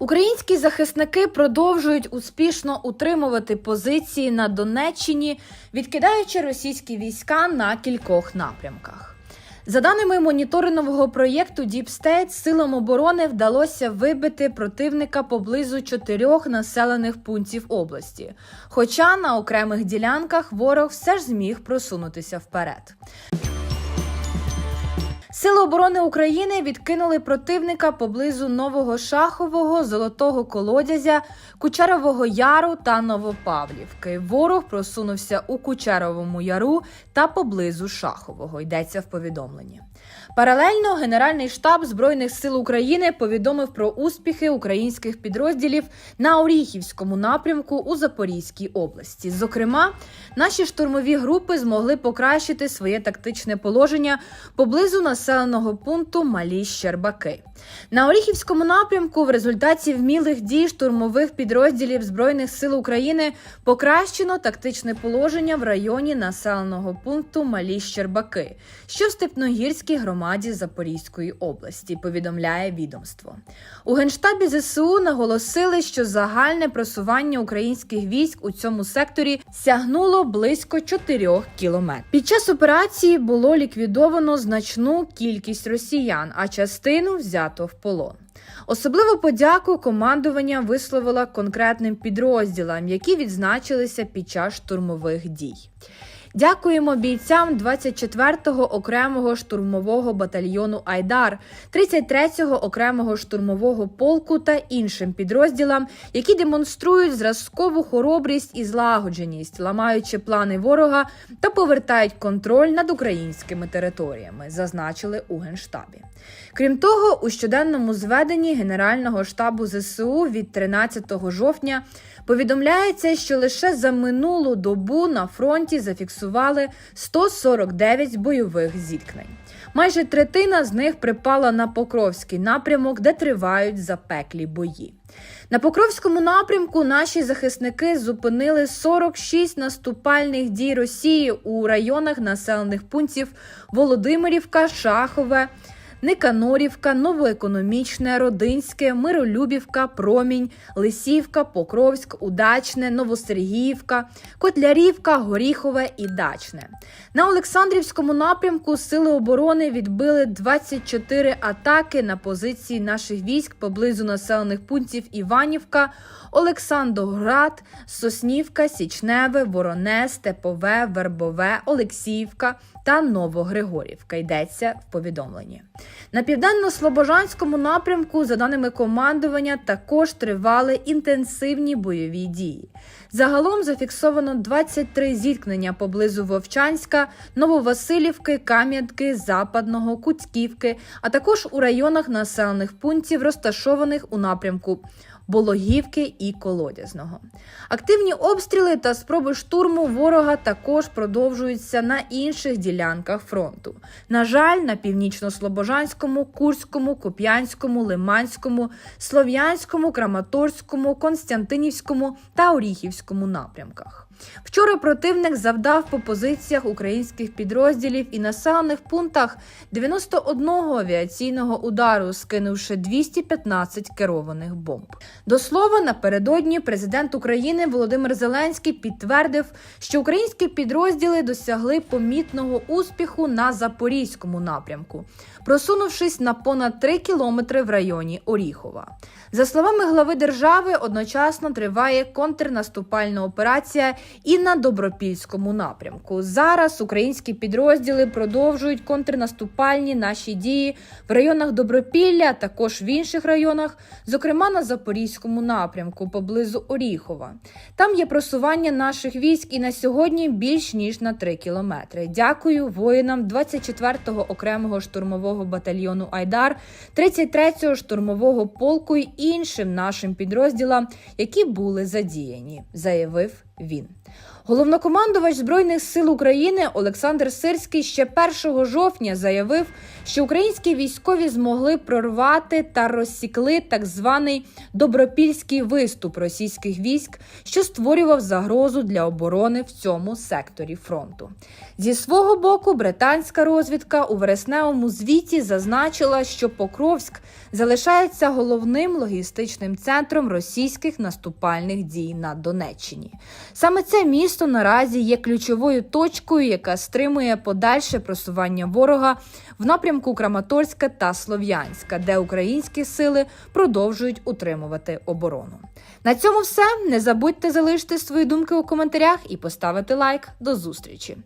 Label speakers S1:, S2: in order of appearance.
S1: Українські захисники продовжують успішно утримувати позиції на Донеччині, відкидаючи російські війська на кількох напрямках. За даними моніторингового проєкту Deep силам оборони вдалося вибити противника поблизу чотирьох населених пунктів області. Хоча на окремих ділянках ворог все ж зміг просунутися вперед. Сили оборони України відкинули противника поблизу Нового Шахового, Золотого Колодязя, Кучерового Яру та Новопавлівки. Ворог просунувся у Кучеровому Яру та поблизу Шахового. Йдеться в повідомленні. Паралельно Генеральний штаб Збройних сил України повідомив про успіхи українських підрозділів на Оріхівському напрямку у Запорізькій області. Зокрема, наші штурмові групи змогли покращити своє тактичне положення поблизу населеного пункту Малі Щербаки. На Оріхівському напрямку в результаті вмілих дій штурмових підрозділів Збройних сил України покращено тактичне положення в районі населеного пункту Малі Щербаки, що в Степногірській громаді Запорізької області, повідомляє відомство. У генштабі ЗСУ наголосили, що загальне просування українських військ у цьому секторі сягнуло близько 4 кілометрів. Під час операції було ліквідовано значну кількість росіян, а частину взято в полон. Особливу подяку командування висловила конкретним підрозділам, які відзначилися під час штурмових дій. Дякуємо бійцям 24-го окремого штурмового батальйону Айдар, 33-го окремого штурмового полку та іншим підрозділам, які демонструють зразкову хоробрість і злагодженість, ламаючи плани ворога та повертають контроль над українськими територіями, зазначили у генштабі. Крім того, у щоденному зведенні Генерального штабу ЗСУ від 13 жовтня повідомляється, що лише за минулу добу на фронті зафіксували 149 бойових зіткнень. Майже третина з них припала на Покровський напрямок, де тривають запеклі бої. На Покровському напрямку наші захисники зупинили 46 наступальних дій Росії у районах населених пунктів Володимирівка, Шахове. Никанорівка, Новоекономічне, Родинське, Миролюбівка, Промінь, Лисівка, Покровськ, Удачне, Новосергіївка, Котлярівка, Горіхове і Дачне. На Олександрівському напрямку Сили оборони відбили 24 атаки на позиції наших військ поблизу населених пунктів Іванівка, Олександроград, Соснівка, Січневе, Вороне, Степове, Вербове, Олексіївка та Новогригорівка. Йдеться в повідомленні. На південно-слобожанському напрямку, за даними командування, також тривали інтенсивні бойові дії. Загалом зафіксовано 23 зіткнення поблизу Вовчанська, Нововасилівки, Кам'янки, Западного, Куцьківки, а також у районах населених пунктів, розташованих у напрямку. Бологівки і Колодязного. Активні обстріли та спроби штурму ворога також продовжуються на інших ділянках фронту. На жаль, на північно-слобожанському, Курському, Куп'янському, Лиманському, Слов'янському, Краматорському, Константинівському та Оріхівському напрямках. Вчора противник завдав по позиціях українських підрозділів і населених пунктах 91 авіаційного удару, скинувши 215 керованих бомб. До слова, напередодні президент України Володимир Зеленський підтвердив, що українські підрозділи досягли помітного успіху на запорізькому напрямку, просунувшись на понад 3 кілометри в районі Оріхова. За словами глави держави, одночасно триває контрнаступальна операція і на добропільському напрямку. Зараз українські підрозділи продовжують контрнаступальні наші дії в районах Добропілля, а також в інших районах, зокрема на Запорізькому напрямку поблизу Оріхова. Там є просування наших військ і на сьогодні більш ніж на 3 кілометри. Дякую воїнам 24-го окремого штурмового батальйону Айдар, 33-го штурмового полку і іншим нашим підрозділам, які були задіяні, заявив він. Головнокомандувач Збройних сил України Олександр Сирський ще 1 жовтня заявив, що українські військові змогли прорвати та розсікли так званий добропільський виступ російських військ, що створював загрозу для оборони в цьому секторі фронту. Зі свого боку, британська розвідка у вересневому звіті зазначила, що Покровськ залишається головним логістичним центром російських наступальних дій на Донеччині. Саме це місто наразі є ключовою точкою, яка стримує подальше просування ворога в напрямку Краматорська та Слов'янська, де українські сили продовжують утримувати оборону. На цьому все. Не забудьте залишити свої думки у коментарях і поставити лайк. До зустрічі!